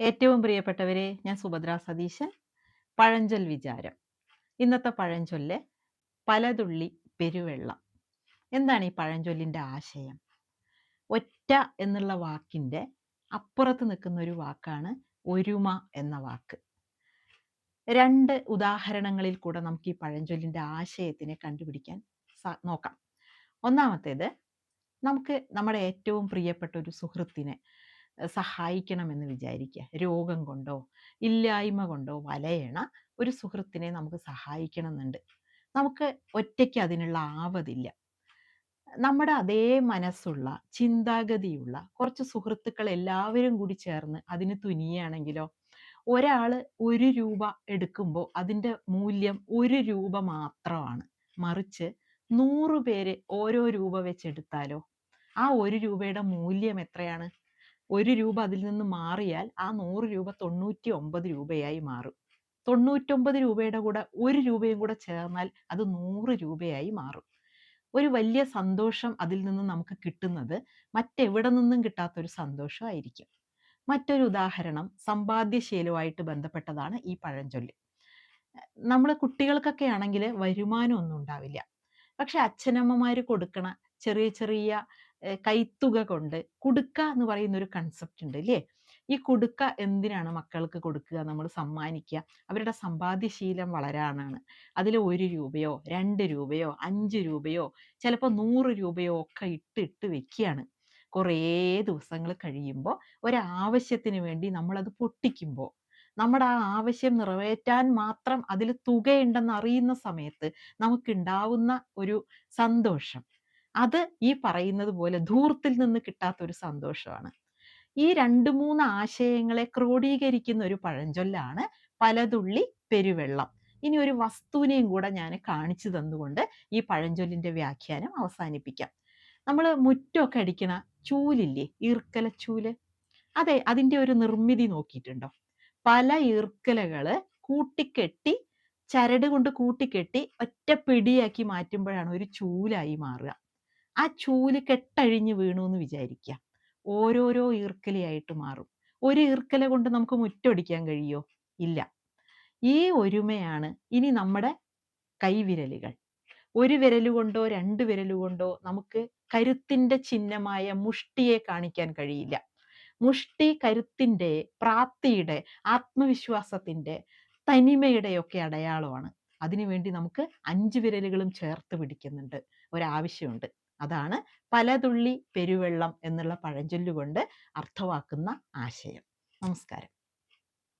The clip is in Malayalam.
ഏറ്റവും പ്രിയപ്പെട്ടവരെ ഞാൻ സുഭദ്ര സതീശൻ പഴഞ്ചൊൽ വിചാരം. ഇന്നത്തെ പഴഞ്ചൊല്ല് പലതുള്ളി പെരുവെള്ളം എന്താണ് ഈ പഴഞ്ചൊല്ലിന്റെ ആശയം? ഒറ്റ എന്നുള്ള വാക്കിന്റെ അപ്പുറത്ത് നിൽക്കുന്ന ഒരു വാക്കാണ് ഒരുമ എന്ന വാക്ക്. രണ്ട് ഉദാഹരണങ്ങളിൽ കൂടെ നമുക്ക് ഈ പഴഞ്ചൊല്ലിന്റെ ആശയത്തിനെ കണ്ടുപിടിക്കാൻ നോക്കാം. ഒന്നാമത്തേത് നമുക്ക് നമ്മുടെ ഏറ്റവും പ്രിയപ്പെട്ട ഒരു സുഹൃത്തിനെ സഹായിക്കണമെന്ന് വിചാരിക്കുക രോഗം കൊണ്ടോ ഇല്ലായ്മ കൊണ്ടോ വലയണ ഒരു സുഹൃത്തിനെ നമുക്ക് സഹായിക്കണമെന്നുണ്ട്. നമുക്ക് ഒറ്റയ്ക്ക് അതിനുള്ള ആവതില്ല. നമ്മുടെ അതേ മനസ്സുള്ള ചിന്താഗതിയുള്ള കുറച്ച് സുഹൃത്തുക്കൾ എല്ലാവരും കൂടി ചേർന്ന് അതിന് തുനിയാണെങ്കിലോ ഒരാൾ ഒരു രൂപ എടുക്കുമ്പോൾ അതിന്റെ മൂല്യം ഒരു രൂപ മാത്രമാണ്. മറിച്ച് നൂറ് പേര് ഓരോ രൂപ വെച്ചെടുത്താലോ ആ ഒരു രൂപയുടെ മൂല്യം എത്രയാണ്? ഒരു രൂപ അതിൽ നിന്ന് മാറിയാൽ ആ നൂറ് രൂപ തൊണ്ണൂറ്റി ഒമ്പത് രൂപയായി മാറും. തൊണ്ണൂറ്റൊമ്പത് രൂപയുടെ കൂടെ ഒരു രൂപയും കൂടെ ചേർന്നാൽ അത് നൂറ് രൂപയായി മാറും. ഒരു വലിയ സന്തോഷം അതിൽ നിന്ന് നമുക്ക് കിട്ടുന്നത് മറ്റെവിടെ നിന്നും കിട്ടാത്തൊരു സന്തോഷമായിരിക്കും. മറ്റൊരു ഉദാഹരണം സമ്പാദ്യശീലവുമായിട്ട് ബന്ധപ്പെട്ടതാണ് ഈ പഴഞ്ചൊല്ല്. നമ്മൾ കുട്ടികൾക്കൊക്കെ ആണെങ്കിൽ വരുമാനമൊന്നും ഉണ്ടാവില്ല. പക്ഷെ അച്ഛനമ്മമാർ കൊടുക്കണ ചെറിയ ചെറിയ കൈത്തുക കൊണ്ട് കുടുക്ക എന്ന് പറയുന്ന ഒരു കൺസെപ്റ്റ് ഉണ്ട് അല്ലേ ഈ കൊടുക്ക എന്തിനാണ് മക്കൾക്ക് കൊടുക്കുക നമ്മൾ സമ്മാനിക്കുക? അവരുടെ സമ്പാദ്യശീലം വളരാനാണ്. അതിൽ ഒരു രൂപയോ രണ്ട് രൂപയോ അഞ്ച് രൂപയോ ചിലപ്പോൾ നൂറ് രൂപയോ ഒക്കെ ഇട്ട് ഇട്ട് വെക്കുകയാണ്. കുറേ ദിവസങ്ങൾ കഴിയുമ്പോൾ ഒരാവശ്യത്തിന് വേണ്ടി നമ്മളത് പൊട്ടിക്കുമ്പോൾ നമ്മുടെ ആ ആവശ്യം നിറവേറ്റാൻ മാത്രം അതിൽ തുകയുണ്ടെന്ന് അറിയുന്ന സമയത്ത് നമുക്കുണ്ടാവുന്ന ഒരു സന്തോഷം. അത് ഈ പറയുന്നത് പോലെ ധൂർത്തിൽ നിന്ന് കിട്ടാത്ത ഒരു സന്തോഷമാണ്. ഈ രണ്ട് മൂന്ന് ആശയങ്ങളെ ക്രോഡീകരിക്കുന്ന ഒരു പഴഞ്ചൊല്ലാണ് പലതുള്ളി പെരുവെള്ളം. ഇനി ഒരു വസ്തുവിനെയും കൂടെ ഞാൻ കാണിച്ചു തന്നുകൊണ്ട് ഈ പഴഞ്ചൊല്ലിന്റെ വ്യാഖ്യാനം അവസാനിപ്പിക്കാം. നമ്മൾ മുറ്റമൊക്കെ അടിക്കണ ചൂലില്ലേ ഈർക്കല ചൂൽ അതെ അതിന്റെ ഒരു നിർമ്മിതി നോക്കിയിട്ടുണ്ടോ? പല ഈർക്കലകൾ കൂട്ടിക്കെട്ടി ചരട് കൊണ്ട് കൂട്ടിക്കെട്ടി ഒറ്റ പിടിയാക്കി മാറ്റുമ്പോഴാണ് ഒരു ചൂലായി മാറുക. ആ ചൂൽ കെട്ടഴിഞ്ഞ് വീണു എന്ന് വിചാരിക്കുക ഓരോരോ ഈർക്കലയായിട്ട് മാറും. ഒരു ഈർക്കല കൊണ്ട് നമുക്ക് മുറ്റൊടിക്കാൻ കഴിയോ? ഇല്ല. ഈ ഒരുമയാണ് ഇനി നമ്മുടെ കൈവിരലുകൾ. ഒരു വിരലുകൊണ്ടോ രണ്ട് വിരലുകൊണ്ടോ നമുക്ക് കരുത്തിന്റെ ചിഹ്നമായ മുഷ്ടിയെ കാണിക്കാൻ കഴിയില്ല. മുഷ്ടി കരുത്തിന്റെ പ്രാപ്തിയുടെ ആത്മവിശ്വാസത്തിന്റെ തനിമയുടെയൊക്കെ അടയാളമാണ്. അതിനുവേണ്ടി നമുക്ക് അഞ്ച് വിരലുകളും ചേർത്ത് പിടിക്കുന്നുണ്ട്. ഒരാവശ്യമുണ്ട്. അതാണ് പലതുള്ളി പെരുവെള്ളം എന്നുള്ള പഴഞ്ചൊല്ലുകൊണ്ട് അർത്ഥമാക്കുന്ന ആശയം. നമസ്കാരം.